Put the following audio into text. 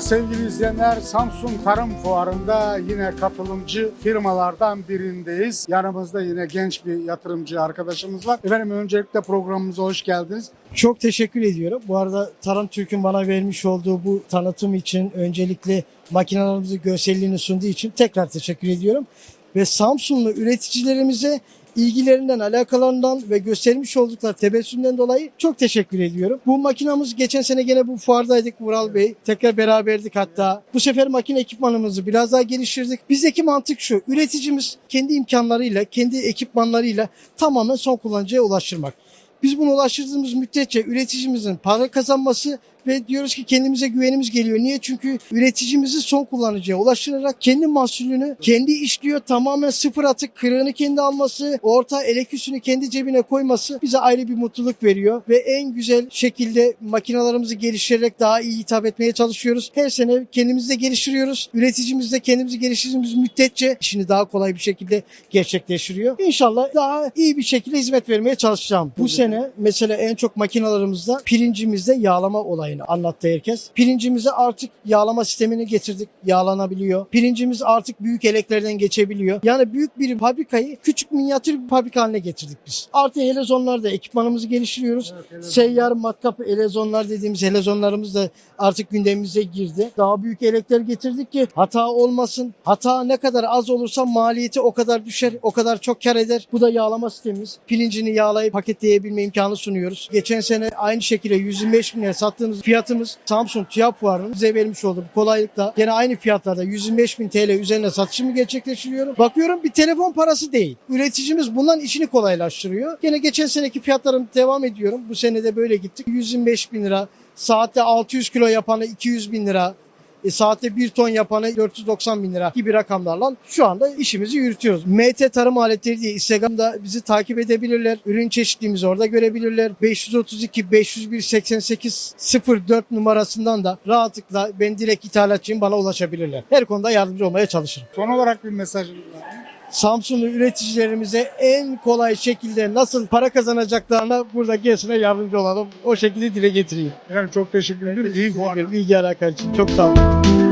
Sevgili izleyenler Samsun Tarım Fuarı'nda yine katılımcı firmalardan birindeyiz. Yanımızda yine genç bir yatırımcı arkadaşımız var. Efendim öncelikle programımıza hoş geldiniz. Çok teşekkür ediyorum. Bu arada Tarım Türk'ün bana vermiş olduğu bu tanıtım için öncelikle makinelerimizin görselliğini sunduğu için tekrar teşekkür ediyorum. Ve Samsunlu üreticilerimize ilgilerinden, alakalarından ve göstermiş oldukları tebessümden dolayı çok teşekkür ediyorum. Bu makinamız geçen sene gene bu fuardaydık Vural Bey. Tekrar beraberdik hatta. Bu sefer makine ekipmanımızı biraz daha geliştirdik. Bizdeki mantık şu. Üreticimiz kendi imkanlarıyla, kendi ekipmanlarıyla tamamen son kullanıcıya ulaştırmak. Biz bunu ulaştırdığımız müddetçe üreticimizin para kazanması ve diyoruz ki kendimize güvenimiz geliyor. Niye? Çünkü üreticimizi son kullanıcıya ulaştırarak kendi mahsulünü kendi işliyor. Tamamen sıfır atık kırığını kendi alması, orta eleküsünü kendi cebine koyması bize ayrı bir mutluluk veriyor. Ve en güzel şekilde makinalarımızı geliştirerek daha iyi hitap etmeye çalışıyoruz. Her sene kendimizi de geliştiriyoruz. Üreticimiz de kendimizi geliştirdiğimiz müddetçe işini daha kolay bir şekilde gerçekleştiriyor. İnşallah daha iyi bir şekilde hizmet vermeye çalışacağım. Bu sene mesela en çok makinalarımızda pirincimizde yağlama olayını anlattı herkes. Pirincimize artık yağlama sistemini getirdik. Yağlanabiliyor. Pirincimiz artık büyük eleklerden geçebiliyor. Yani büyük bir fabrikayı küçük minyatür bir fabrika haline getirdik biz. Artı helezonlarda ekipmanımızı geliştiriyoruz. Seyyar matkap helezonlar dediğimiz helezonlarımız da artık gündemimize girdi. Daha büyük elekler getirdik ki hata olmasın. Hata ne kadar az olursa maliyeti o kadar düşer, o kadar çok kar eder. Bu da yağlama sistemimiz. Pirincini yağlayıp paketleyebilme imkanı sunuyoruz. Geçen sene aynı şekilde 125 bin liraya sattığımız fiyatımız Samsung TÜYAP Fuarı'nın bize vermiş olduğu kolaylıkla gene aynı fiyatlarda 125 bin TL üzerine satışımı gerçekleştiriyorum. Bakıyorum bir telefon parası değil. Üreticimiz bundan işini kolaylaştırıyor. Gene geçen seneki fiyatlarım devam ediyorum. Bu sene de böyle gittik. 125 bin lira, saatte 600 kilo yapanı 200 bin lira, e, saatte 1 ton yapanı 490 bin lira gibi rakamlarla şu anda işimizi yürütüyoruz. MT Tarım Aletleri diye Instagram'da bizi takip edebilirler. Ürün çeşitliliğimizi orada görebilirler. 532 501 88 04 numarasından da rahatlıkla ben direkt ithalatçıyım bana ulaşabilirler. Her konuda yardımcı olmaya çalışırım. Son olarak bir mı? Samsunlu üreticilerimize en kolay şekilde nasıl para kazanacaklarına burada gelsinler yardımcı olalım. O şekilde dile getireyim. Efendim çok teşekkür ederim. İyi fuar. İlgi alaka için çok sağ olun.